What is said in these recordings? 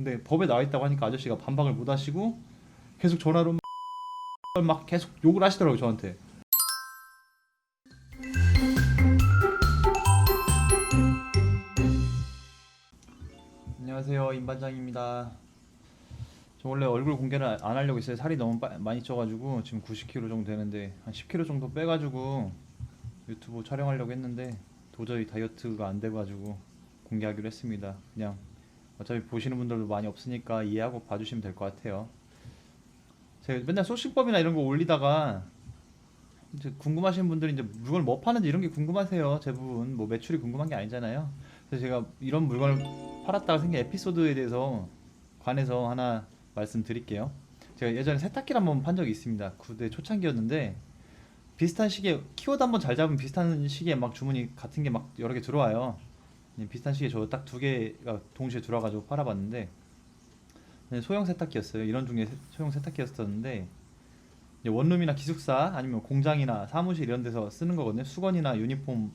근데 법에 나와 있다고 하니까 아저씨가 반박을 못 하시고 계속 전화로 막 계속 욕을 하시더라고요 저한테. 안녕하세요 임 반장입니다. 저 원래 얼굴 공개를 안 하려고 했어요. 살이 너무 빠- 많이 쪄가지고 지금 90kg 정도 되는데 한 10kg 정도 빼가지고 유튜브 촬영하려고 했는데 도저히 다이어트가 안 돼가지고 공개하기로 했습니다. 그냥 어차피 보시는 분들도 많이 없으니까 이해하고 봐주시면 될 것 같아요. 제가 맨날 소식법이나 이런 거 올리다가 이제 궁금하신 분들이 이제 물건을 뭐 파는지 이런 게 궁금하세요. 대부분 뭐 매출이 궁금한 게 아니잖아요. 그래서 제가 이런 물건을 팔았다가 생긴 에피소드에 대해서 관해서 하나 말씀드릴게요. 제가 예전에 세탁기를 한번 판 적이 있습니다. 구대 초창기였는데 비슷한 시기에 키워드 한번 잘 잡으면 비슷한 시기에 막 주문이 같은 게 막 여러 개 들어와요. 네, 비슷한 시기에 저 딱 두 개가 동시에 들어와가지고 팔아봤는데 네, 소형 세탁기였어요. 이런 세- 소형 세탁기였었는데 원룸이나 기숙사 아니면 공장이나 사무실 이런 데서 쓰는 거거든요. 수건이나 유니폼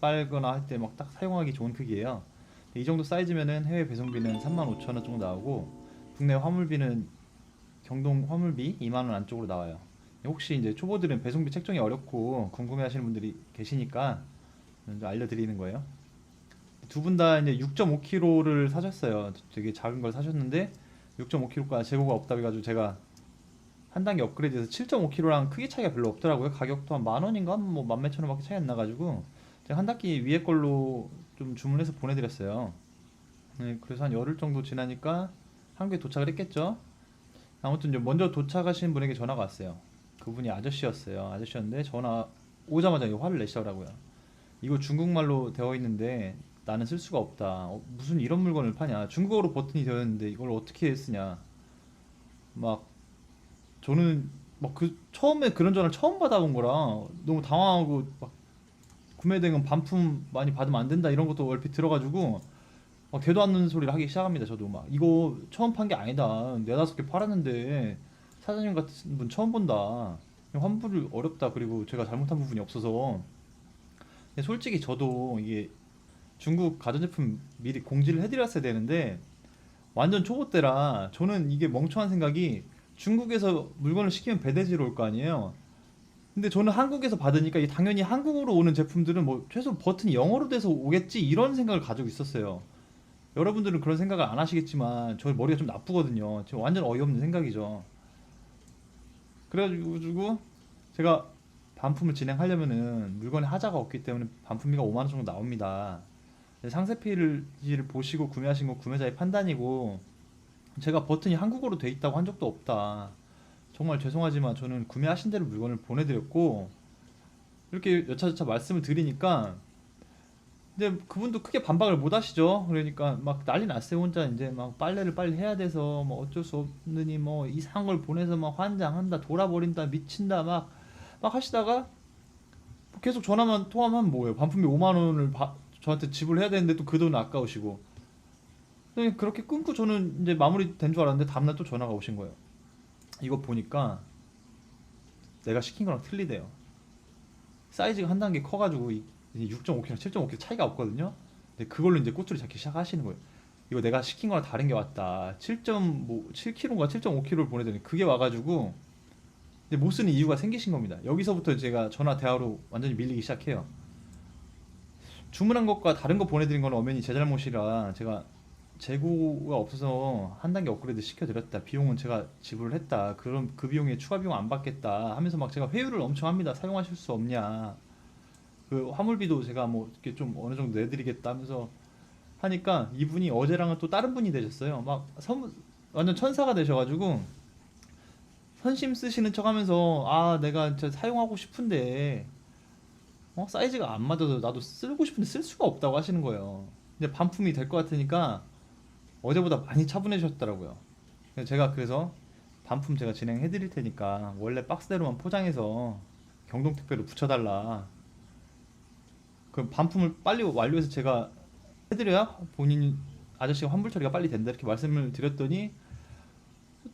빨거나 할 때 막 딱 사용하기 좋은 크기예요. 이 정도 사이즈면은 해외 배송비는 35,000원 정도 나오고 국내 화물비는 경동 화물비 2만 원 안쪽으로 나와요. 혹시 이제 초보들은 배송비 책정이 어렵고 궁금해하시는 분들이 계시니까 좀 알려드리는 거예요. 두 분 다 이제 6.5kg를 사셨어요. 되게 작은 걸 사셨는데 6.5kg가 재고가 없다 해가지고 제가 한 단계 업그레이드해서 7.5kg랑 크기 차이가 별로 없더라고요. 가격도 한 만 원인가 뭐 만 몇천 원밖에 차이 안 나가지고 제가 한 단계 위에 걸로 좀 주문해서 보내드렸어요. 네, 그래서 한 열흘 정도 지나니까 한국에 도착을 했겠죠. 아무튼 이제 먼저 도착하신 분에게 전화가 왔어요. 그분이 아저씨였어요. 아저씨였는데 전화 오자마자 화를 내시더라고요. 이거 중국말로 되어 있는데 나는 쓸 수가 없다. 어, 무슨 이런 물건을 파냐? 중국어로 버튼이 되어 있는데 이걸 어떻게 쓰냐? 막 저는 막 그 처음에 그런 전화를 처음 받아본 거라 너무 당황하고 막 구매된 건 반품 많이 받으면 안 된다 이런 것도 얼핏 들어가지고 막 되도 않는 소리를 하기 시작합니다. 저도 막 이거 처음 판 게 아니다. 네다섯 개 팔았는데 사장님 같은 분 처음 본다. 환불이 어렵다. 그리고 제가 잘못한 부분이 없어서 솔직히 저도 이게 중국 가전제품 미리 공지를 해드렸어야 되는데 완전 초보 때라 저는 이게 멍청한 생각이 중국에서 물건을 시키면 배대지로 올 거 아니에요. 근데 저는 한국에서 받으니까 당연히 한국으로 오는 제품들은 뭐 최소 버튼이 영어로 돼서 오겠지 이런 생각을 가지고 있었어요. 여러분들은 그런 생각을 안 하시겠지만 저 머리가 좀 나쁘거든요. 지금 완전 어이없는 생각이죠. 그래가지고 제가 반품을 진행하려면은 물건에 하자가 없기 때문에 반품비가 5만 원 정도 나옵니다. 상세피를 보시고 구매하신 건 구매자의 판단이고 제가 버튼이 한국어로 돼 있다고 한 적도 없다. 정말 죄송하지만 저는 구매하신 대로 물건을 보내드렸고 이렇게 여차저차 말씀을 드리니까 근데 그분도 크게 반박을 못 하시죠. 그러니까 막 난리 났어요. 혼자 이제 막 빨래를 빨리 해야 돼서 뭐 어쩔 수 없느니 뭐 이상한 걸 보내서 막 환장한다, 돌아버린다, 미친다 막 막 하시다가 계속 전화만 통화만 뭐예요. 반품비 5만 원을 바- 저한테 지불해야 되는데 또 그 돈 아까우시고 그냥 그렇게 끊고 저는 이제 마무리된 줄 알았는데 다음날 또 전화가 오신 거예요. 이거 보니까 내가 시킨 거랑 틀리대요. 사이즈가 한 단계 커가지고 6.5kg, 7.5kg 차이가 없거든요. 근데 그걸로 이제 꼬투리 잡기 시작하시는 거예요. 이거 내가 시킨 거랑 다른 게 왔다. 7.7kg인가 7.5kg를 보내더니 그게 와가지고 못 쓰는 이유가 생기신 겁니다. 여기서부터 제가 전화 대화로 완전히 밀리기 시작해요. 주문한 것과 다른 거 보내드린 건 엄연히 제 잘못이라 제가 재고가 없어서 한 단계 업그레이드 시켜드렸다. 비용은 제가 지불을 했다. 그럼 그 비용에 추가 비용 안 받겠다. 하면서 막 제가 회유를 엄청 합니다. 사용하실 수 없냐. 그 화물비도 제가 뭐 이렇게 좀 어느 정도 내드리겠다 하면서 하니까 이분이 어제랑은 또 다른 분이 되셨어요. 막 선, 완전 천사가 되셔가지고 선심 쓰시는 척하면서 아 내가 사용하고 싶은데 어 사이즈가 안 맞아서 나도 쓰고 싶은데 쓸 수가 없다고 하시는 거예요. 이제 반품이 될 것 같으니까 어제보다 많이 차분해졌더라고요. 제가 그래서 반품 제가 진행해 드릴 테니까 원래 박스대로만 포장해서 경동 택배로 붙여달라. 그 반품을 빨리 완료해서 제가 해드려야 본인 아저씨가 환불 처리가 빨리 된다 이렇게 말씀을 드렸더니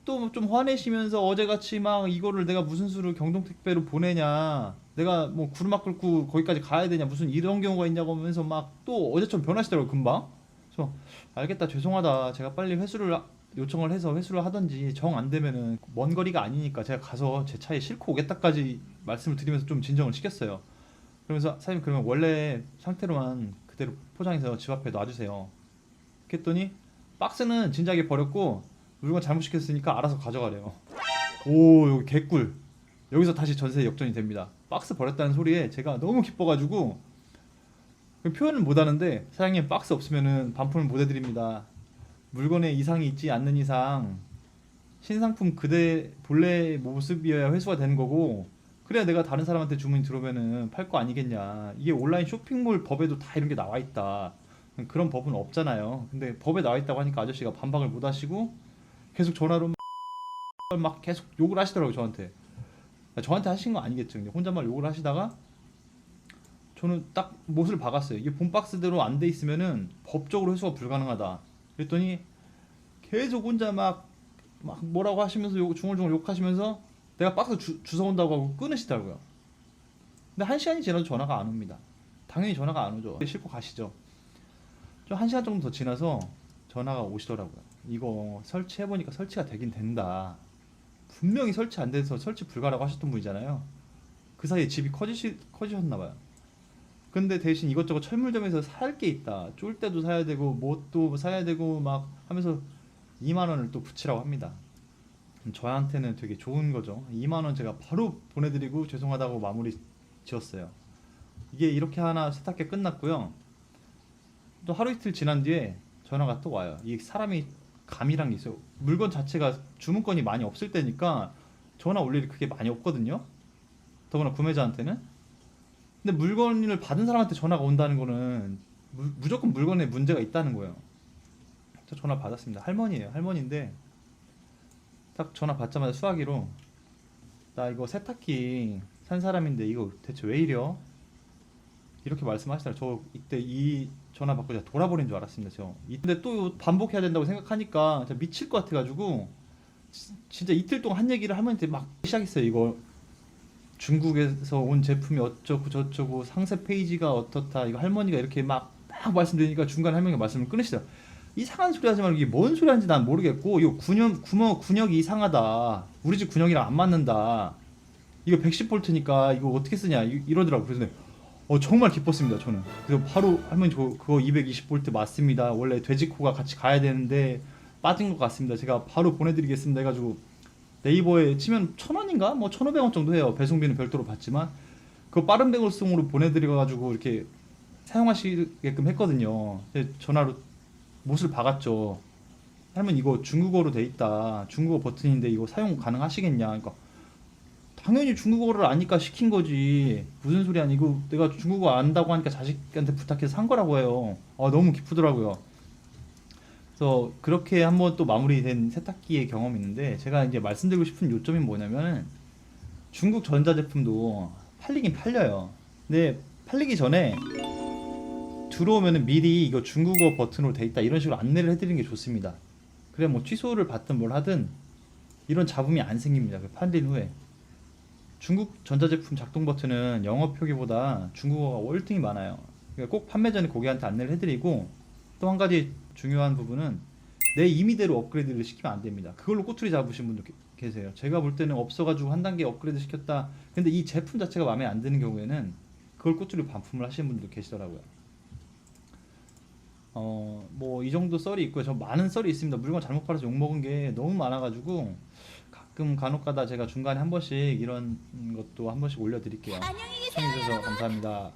또 좀 화내시면서 어제같이 막 이거를 내가 무슨 수로 경동 택배로 보내냐 내가 뭐 구르막 긁고 거기까지 가야 되냐 무슨 이런 경우가 있냐고 하면서 막 또 어제처럼 변하시더라고요 금방 그래서 알겠다 죄송하다 제가 빨리 회수를 하- 요청을 해서 회수를 하든지 정 안 되면은 먼 거리가 아니니까 제가 가서 제 차에 싣고 오겠다까지 말씀을 드리면서 좀 진정을 시켰어요. 그러면서 사장님 그러면 원래 상태로만 그대로 포장해서 집 앞에 놔주세요. 그랬더니 박스는 진작에 버렸고 물건 잘못 시켰으니까 알아서 가져가래요. 오 여기 개꿀. 여기서 다시 전세 역전이 됩니다. 박스 버렸다는 소리에 제가 너무 기뻐가지고 그 표현을 못하는데 사장님 박스 없으면은 반품을 못 해드립니다. 물건에 이상이 있지 않는 이상 신상품 그대 본래 모습이어야 회수가 되는 거고 그래야 내가 다른 사람한테 주문이 들어오면은 팔 거 아니겠냐. 이게 온라인 쇼핑몰 법에도 다 이런 게 나와 있다. 그런 법은 없잖아요. 근데 법에 나와 있다고 하니까 아저씨가 반박을 못 하시고 계속 전화로 막 계속 욕을 하시더라고요 저한테. 저한테 하신 거 아니겠죠. 근데 혼잣말 욕을 하시다가 저는 딱 못을 박았어요. 이게 본 박스대로 안 돼 있으면은 법적으로 회수가 불가능하다. 그랬더니 계속 혼자 막, 막 뭐라고 하시면서 욕, 중얼중얼 욕하시면서 내가 박스 주, 주워 온다고 하고 끊으시더라고요. 근데 한 시간이 지나도 전화가 안 옵니다. 당연히 전화가 안 오죠. 싣고 가시죠. 좀 한 시간 정도 더 지나서 전화가 오시더라고요. 이거 설치해 보니까 설치가 되긴 된다. 분명히 설치 안 돼서 설치 불가라고 하셨던 분이잖아요. 그 사이에 집이 커지시, 커지셨나 봐요. 근데 대신 이것저것 철물점에서 살 게 있다. 쫄 때도 사야 되고 뭣도 사야 되고 막 하면서 2만 원을 또 붙이라고 합니다. 저한테는 되게 좋은 거죠. 2만 원 제가 바로 보내드리고 죄송하다고 마무리 지었어요. 이게 이렇게 하나 세탁기 끝났고요. 또 하루 이틀 지난 뒤에 전화가 또 와요. 이 사람이 감이란 게 있어요. 물건 자체가 주문건이 많이 없을 때니까 전화 올 일이 그게 많이 없거든요. 더구나 구매자한테는. 근데 물건을 받은 사람한테 전화가 온다는 거는 무, 무조건 물건에 문제가 있다는 거예요. 저 전화 받았습니다. 할머니예요. 할머니인데 딱 전화 받자마자 수화기로 나 이거 세탁기 산 사람인데 이거 대체 왜 이려? 이렇게 말씀하시더라고요. 저 이때 이 전화 받고 제가 돌아버린 줄 알았습니다. 저. 근데 또 반복해야 된다고 생각하니까 진짜 미칠 것 같아가지고 지- 진짜 이틀 동안 한 얘기를 할머니한테 막 시작했어요. 이거 중국에서 온 제품이 어쩌고 저쩌고 상세 페이지가 어떻다. 이거 할머니가 이렇게 막, 막 말씀드리니까 중간 에 할머니가 말씀을 끊으시더라고요. 이상한 소리 하지 말고 이게 뭔 소리 하는지 난 모르겠고 이거 군역, 구멍, 군역이 이상하다. 우리 집 군역이랑 안 맞는다. 이거 110볼트니까 이거 어떻게 쓰냐 이- 이러더라고. 그래서 어, 정말 기뻤습니다 저는. 그래서 바로 할머니 저 그거 220볼트 맞습니다. 원래 돼지코가 같이 가야 되는데 빠진 것 같습니다. 제가 바로 보내드리겠습니다 해가지고 네이버에 치면 천 원인가 뭐 천오백 원 정도 해요. 배송비는 별도로 받지만 그 빠른 배송으로 보내드려가지고 이렇게 사용하시게끔 했거든요. 전화로 못을 박았죠. 할머니 이거 중국어로 돼 있다. 중국어 버튼인데 이거 사용 가능하시겠냐? 그러니까 당연히 중국어를 아니까 시킨 거지. 무슨 소리 아니고 내가 중국어 안다고 하니까 자식한테 부탁해서 산 거라고 해요. 아, 너무 기쁘더라고요. 그래서 그렇게 한번 또 마무리된 세탁기의 경험이 있는데 제가 이제 말씀드리고 싶은 요점이 뭐냐면 중국 전자제품도 팔리긴 팔려요. 근데 팔리기 전에 들어오면은 미리 이거 중국어 버튼으로 돼 있다 이런 식으로 안내를 해드리는 게 좋습니다. 그래 뭐 취소를 받든 뭘 하든 이런 잡음이 안 생깁니다. 그 팔린 후에 중국 전자제품 작동 버튼은 영어 표기보다 중국어가 월등히 많아요. 그러니까 꼭 판매 전에 고객한테 안내를 해드리고 또 한 가지 중요한 부분은 내 임의대로 업그레이드를 시키면 안 됩니다. 그걸로 꼬투리 잡으신 분도 계- 계세요. 제가 볼 때는 없어가지고 한 단계 업그레이드 시켰다. 근데 이 제품 자체가 마음에 안 드는 경우에는 그걸 꼬투리 반품을 하시는 분들도 계시더라고요. 어, 뭐 이 정도 썰이 있고요. 저 많은 썰이 있습니다. 물건 잘못 팔아서 욕 먹은 게 너무 많아가지고 가끔 간혹가다 제가 중간에 한 번씩 이런 것도 한 번씩 올려드릴게요. 안녕히 계세요. 시청해주셔서 감사합니다.